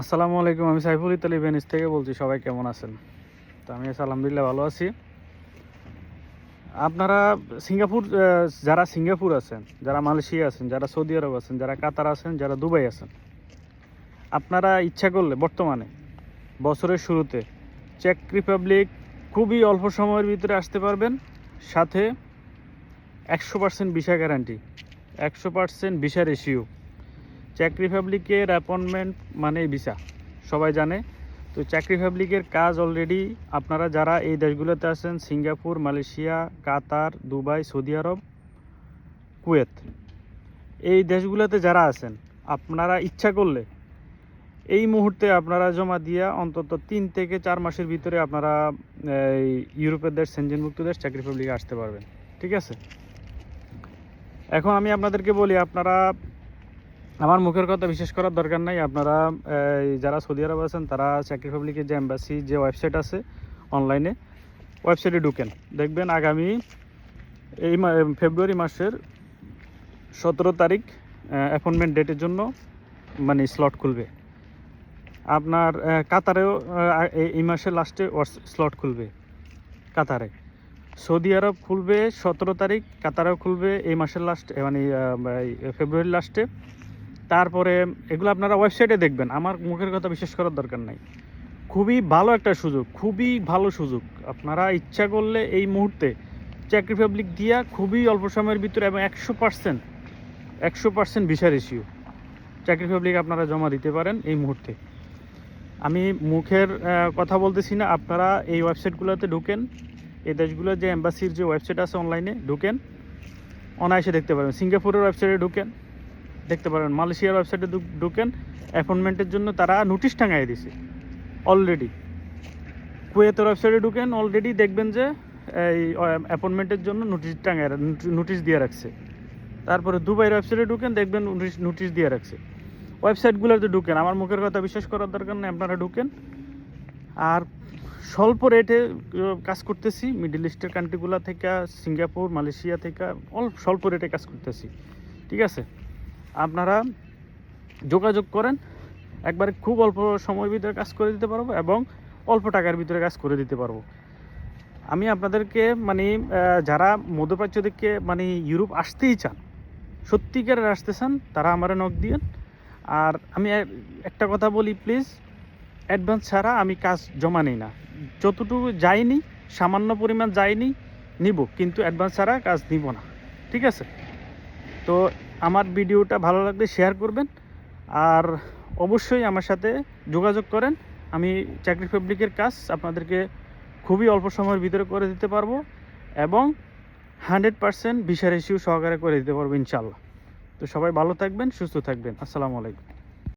আসসালামু আলাইকুম, আমি সাইফুল ইতালি ভেনিস থেকে বলছি, সবাই কেমন আছেন? তো আমি আলহামদুলিল্লাহ ভালো আছি। আপনারা সিঙ্গাপুর যারা সিঙ্গাপুর আছেন, যারা মালয়েশিয়া আছেন, যারা সৌদি আরব আছেন, যারা কাতার আছেন, যারা দুবাই আছেন, আপনারা ইচ্ছা করলে বর্তমানে, বছরের শুরুতে চেক রিপাবলিক খুবই অল্প সময়ের ভিতরে আসতে পারবেন, সাথে একশো পার্সেন্ট ভিসা গ্যারান্টি একশো পার্সেন্ট ভিসা রেশিও চেক রিপাবলিকের অ্যাপয়েন্টমেন্ট মানে ভিসা সবাই জানে। তো চাকরি রিপাবলিকের কাজ অলরেডি আপনারা যারা এই দেশগুলোতে আছেন, Singapore, Malaysia, Qatar, Dubai, Saudi আরব, কুয়েত, এই দেশগুলোতে যারা আছেন, আপনারা ইচ্ছা করলে এই মুহূর্তে আপনারা জমা দিয়া অন্তত তিন থেকে চার মাসের ভিতরে আপনারা ইউরোপের দেশ, সেনজেনমুক্ত দেশ চাকরি রিপাবলিকে আসতে পারবেন। ঠিক আছে? এখন আমি আপনাদেরকে বলি, আপনারা আমার মুখের কথা বিশেষ করার দরকার নাই। আপনারা যারা সৌদি আরব আছেন, তারা চেক রিপাবলিকের যে এম্বাসি যে ওয়েবসাইট আছে অনলাইনে ওয়েবসাইটে ঢুকেন। দেখবেন আগামী এই ফেব্রুয়ারি মাসের সতেরো তারিখ অ্যাপয়েন্টমেন্ট ডেটের জন্য মানে স্লট খুলবে। আপনার কাতারেও এই- মাসের লাস্টে স্লট খুলবে, কাতারে। সৌদি আরব খুলবে সতেরো তারিখ, কাতারেও খুলবে এই মাসের লাস্ট মানে ফেব্রুয়ারির লাস্টে তারপরে এগুলো আপনারা ওয়েবসাইটে দেখবেন। আমার মুখের কথা বিশ্বাস করার দরকার নাই। খুবই ভালো একটা সুযোগ, খুবই ভালো সুযোগ। আপনারা ইচ্ছা করলে এই মুহূর্তে চাকরি পাবলিক দিয়া খুবই অল্প সময়ের ভিতরে এবং একশো পার্সেন্ট একশো পার্সেন্ট ভিসা রেশিও চাকরি পাবলিক আপনারা জমা দিতে পারেন এই মুহূর্তে। আমি মুখের কথা বলতেছি না, আপনারা এই ওয়েবসাইটগুলোতে ঢুকেন। এই দেশগুলোর যে এম্বাসির যে ওয়েবসাইট আছে অনলাইনে ঢুকেন। অনায়াসে দেখতে পারবেন। সিঙ্গাপুরের ওয়েবসাইটে ঢুকেন। দেখতে পারেন, মালয়েশিয়ার ওয়েবসাইটে ঢুকেন অ্যাপয়েন্টমেন্টের জন্য তারা নোটিশ টাঙাই দিছে অলরেডি কুয়েতের ওয়েবসাইটে ঢুকেন অলরেডি দেখবেন যে, এই অ্যাপয়েন্টমেন্টের জন্য নোটিশ টাঙায় নোটিশ দিয়ে রাখছে। তারপরে দুবাইয়ের ওয়েবসাইটে ঢুকেন, দেখবেন নোটিশ নোটিশ দিয়ে রাখছে। ওয়েবসাইটগুলোতে ঢুকেন, আমার মুখের কথা বিশ্বাস করার দরকার নেই, আপনারা ঢুকেন। আর স্বল্প রেটে কাজ করতেছি মিডল ইস্টের কান্ট্রিগুলো থেকে, সিঙ্গাপুর, মালয়েশিয়া থেকে অল্প স্বল্প রেটে কাজ করতেছি। ঠিক আছে? আপনারা যোগাযোগ করেন, একবারে খুব অল্প সময়ের ভিতরে কাজ করে দিতে পারব এবং অল্প টাকার ভিতরে কাজ করে দিতে পারব। আমি আপনাদেরকে মানে যারা মধ্যপ্রাচ্য থেকে মানে ইউরোপ আসতেই চান, সত্যিকারের আসতে চান, তারা আমার নখ দিয়েন। আর আমি একটা কথা বলি প্লিজ অ্যাডভান্স ছাড়া আমি কাজ জমা নিই না। যতটুকু যাইনি, সামান্য পরিমাণ যাইনি, নিব, কিন্তু অ্যাডভান্স ছাড়া কাজ নিব না। ঠিক আছে? তো আমার ভিডিওটা ভালো লাগলে শেয়ার করবেন আর অবশ্যই আমার সাথে যোগাযোগ করেন। আমি চাকরি ফেব্রিকের কাজ আপনাদেরকে খুবই অল্প সময়ের ভিতরে করে দিতে পারব এবং হান্ড্রেড পারসেন্ট ভিসা রেশিও সহকারে করে দিতে পারব ইনশাল্লাহ তো সবাই ভালো থাকবেন, সুস্থ থাকবেন। আসসালামু আলাইকুম।